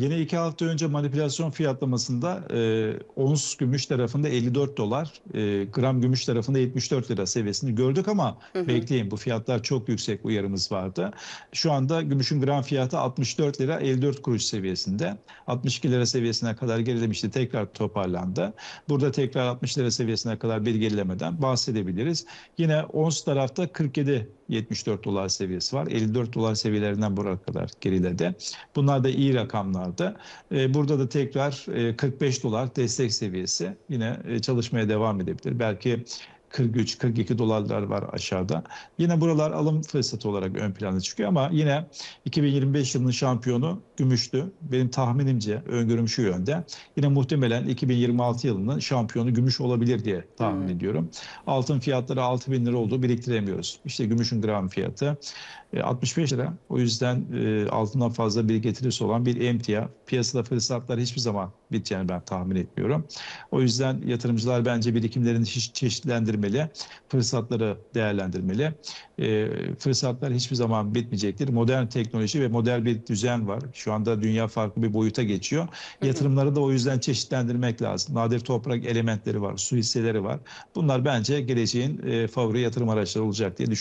Yine iki hafta önce manipülasyon fiyatlamasında e, ons gümüş tarafında 54 dolar, e, gram gümüş tarafında 74 lira seviyesini gördük ama bekleyin bu fiyatlar çok yüksek uyarımız vardı. Şu anda gümüşün gram fiyatı 64 lira 54 kuruş seviyesinde. 62 lira seviyesine kadar gerilemişti tekrar toparlandı. Burada tekrar 60 lira seviyesine kadar bir gerilemeden bahsedebiliriz. Yine ons tarafta 47 74 dolar seviyesi var. 54 dolar seviyelerinden buraya kadar geriledi. Bunlar da iyi rakamlardı. Ee, Burada da tekrar e, 45 dolar destek seviyesi yine e, çalışmaya devam edebilir. Belki 43-42 dolarlar var aşağıda. Yine buralar alım fırsatı olarak ön plana çıkıyor ama yine 2025 yılının şampiyonu gümüştü. Benim tahminimce öngörüm şu yönde. Yine muhtemelen 2026 yılının şampiyonu gümüş olabilir diye tahmin ediyorum. Altın fiyatları 6 bin lira oldu biriktiremiyoruz. İşte gümüşün gram fiyatı e, 65 lira. O yüzden e, altından fazla bir getirisi olan bir emtia. Piyasada fırsatlar hiçbir zaman biteceğini ben tahmin etmiyorum. O yüzden yatırımcılar bence birikimlerini çeşit- çeşitlendirmeli, fırsatları değerlendirmeli. E, fırsatlar hiçbir zaman bitmeyecektir. Modern teknoloji ve modern bir düzen var. Şu anda dünya farklı bir boyuta geçiyor. Yatırımları da o yüzden çeşitlendirmek lazım. Nadir toprak elementleri var, su hisseleri var. Bunlar bence geleceğin e, favori yatırım araçları olacak diye düşünüyorum.